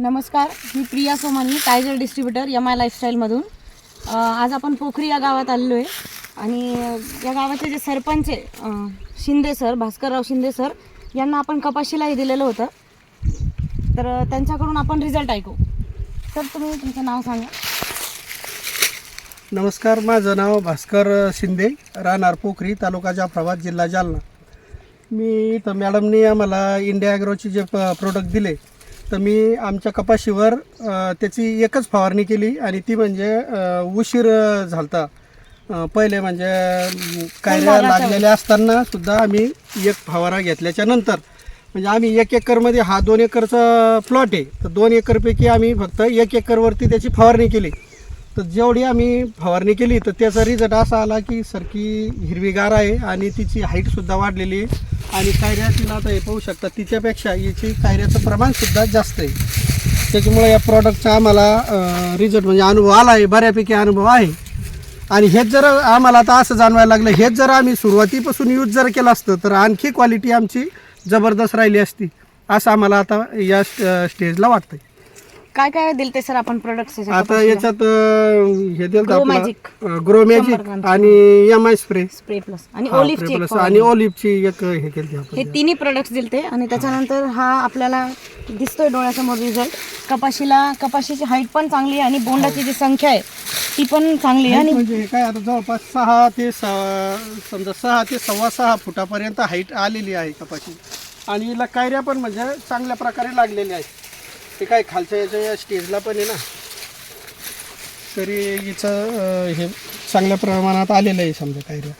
नमस्कार मी Priya Somani tiger distributor M I लाईफस्टाईलमधून आज आपण पोखरी या गावात आलेलो आहे आणि या गावाचे जे सरपंच आहे शिंदे सर भास्करराव शिंदे सर यांना आपण कपाशीलाही दिलेलं होतं. तर त्यांच्याकडून आपण रिझल्ट ऐकू. सर तुम्ही तुमचं नाव सांगा. नमस्कार माझं नाव भास्कर शिंदे राहणार पोखरी तालुका जाफराबाद जिल्हा जालना. मी इथं मॅडमनी आम्हाला इंडिया ॲग्रोचे जे प प्रोडक्ट दिले तर मी आमच्या कपाशीवर त्याची एकच फवारणी केली आणि ती म्हणजे उशीर झालता. पहिले म्हणजे अम, कायऱ्या लागलेल्या असताना सुद्धा आम्ही एक फवारा घेतल्याच्या नंतर म्हणजे आम्ही एक एकरमध्ये हा दोन एकरचा प्लॉट आहे तर दोन एकरपैकी आम्ही फक्त एक एकरवरती त्याची फवारणी केली. तर जेवढी आम्ही फवारणी केली तर त्याचा रिझल्ट असा आला की सरकी हिरवीगार आहे आणि तिची हाईटसुद्धा वाढलेली आहे. आणि कायऱ्या तिला आता हे पाहू शकता तिच्यापेक्षा याची कायऱ्याचं प्रमाणसुद्धा जास्त आहे. त्याच्यामुळे या प्रॉडक्टचा आम्हाला रिझल्ट म्हणजे अनुभव आला आहे बऱ्यापैकी अनुभव आहे. आणि हेच जर आम्हाला आता असं जाणवायला लागलं हेच जर आम्ही सुरुवातीपासून यूज जर केलं असतं तर आणखी क्वालिटी आमची जबरदस्त राहिली असती असं आम्हाला आता या स्टेजला वाटतं काय काय दिलं ते सर आपण प्रोडक्ट्स आता याच्यात अं, हे दिलं Grow Magic. ग्रो मॅजिक ग्रामचं. आणि M I spray spray plus आणि ओलिव्हची एक आणि ऑलिव्हची एक हे केली आपण. हे तिन्ही प्रोडक्ट्स दिलते आणि त्याच्यानंतर हा आपल्याला दिसतोय डोळ्यासमोर रिझल्ट कपाशीला कपाशीची हाईट पण चांगली आहे आणि बोंडाची जी संख्या आहे ती पण चांगली आहे. आणि म्हणजे काय आता जवळपास सहा ते सहा समजा सहा ते सव्वा सहा फुटापर्यंत हाईट आलेली आहे कपाशी. आणि हिला कायऱ्या पण म्हणजे चांगल्या प्रकारे लागलेल्या आहेत. ते काय खालच्या याच्या या स्टेजला पण आहे ना. तरी हिचं हे चांगल्या प्रमाणात आलेलं आहे समजा कायऱ्या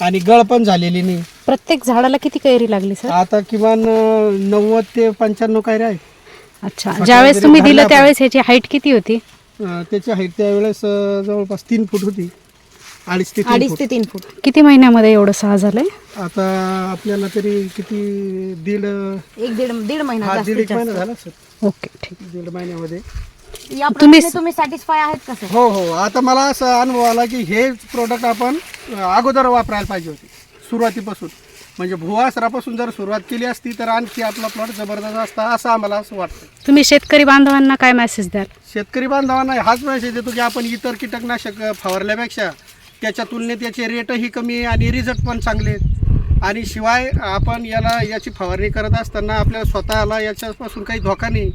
आणि गळ पण झालेली नाही. प्रत्येक झाडाला किती कैरी लागली सर? आता किमान नव्वद ते पंच्याण्णव कायऱ्या आहेत अच्छा. ज्यावेळेस तुम्ही दिलं त्यावेळेस ह्याची हाईट किती होती? अं, त्याची हाईट त्यावेळेस अं, जवळपास तीन फूट होती. अडीच ते तीन अडीच फूट. ते तीन फूट. किती महिन्यामध्ये एवढं सहा झालंय? आता आपल्याला तरी किती दीड एक दीड दीड महिना हा दीड जास्तीत एक महिना जास्त. झाला सर. ओके ठीक. दीड महिन्यामध्ये. या तुम्ही- तुम्ही तुम्ही सॅटिस्फाय आहेत का सर? हो हो. आता मला असा अनुभव आला की हे प्रोडक्ट आपण अं, अगोदर वापरायला पाहिजे होते. सुरुवातीपासून. म्हणजे भुवासरापासून जर सुरुवात केली असती तर आणखी आपला प्लॉट जबरदस्त असता असं आम्हाला असं वाटतं. तुम्ही शेतकरी बांधवांना काय मेसेज द्याल? शेतकरी बांधवांना हाच मेसेज देतो की आपण इतर कीटकनाशक फवारल्यापेक्षा त्याच्या तुलनेत याचे रेटही कमी आहे आणि रिझल्ट पण चांगले आहेत. आणि शिवाय आपण याला याची फवारणी करत असताना आपल्याला स्वतःला याच्यापासून काही धोका नाही.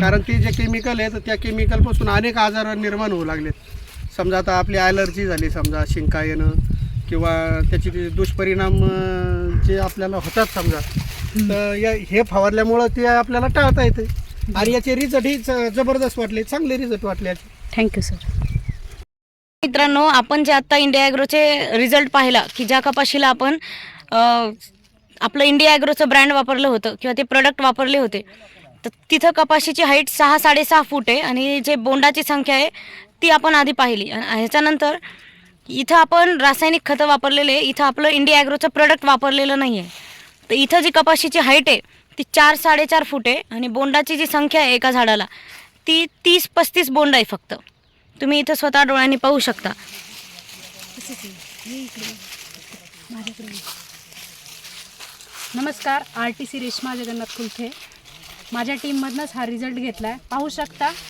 कारण ते जे केमिकल आहे तर त्या केमिकलपासून अनेक आजार निर्माण होऊ लागलेत. समजा आता आपली ॲलर्जी झाली समजा शिंका येणं किंवा त्याचे दुष्परिणाम जे आपल्याला होतात समजा तर या हे फवारल्यामुळं ते आपल्याला टाळता येते आणि याचे रिझल्टही ज- जबरदस्त वाटले चांगले रिझल्ट वाटले याचे. थँक्यू सर मित्रांनो आपण जे आत्ता इंडिया ॲग्रोचे रिझल्ट पाहिला की ज्या कपाशीला आपण आपलं इंडिया ॲग्रोचं ब्रँड वापरलं होतं किंवा ते प्रोडक्ट वापरले होते तर तिथं कपाशीची हाईट सहा साडेसहा फूट आहे आणि जे बोंडाची संख्या आहे ती आपण आधी पाहिली. आणि ह्याच्यानंतर इथं आपण रासायनिक खतं वापरलेले आहे इथं आपलं इंडिया ॲग्रोचं प्रोडक्ट वापरलेलं नाही आहे तर इथं जी कपाशीची हाईट आहे ती चार साडेचार फूट आहे आणि बोंडाची जी संख्या आहे एका झाडाला ती तीस पस्तीस बोंड आहे फक्त. तुम्ही इथं स्वतः डोळ्यांनी पाहू शकता. नमस्कार R T C Reshma Jagannath Kulthe. माझ्या टीममधनंच हा रिझल्ट घेतला आहे पाहू शकता.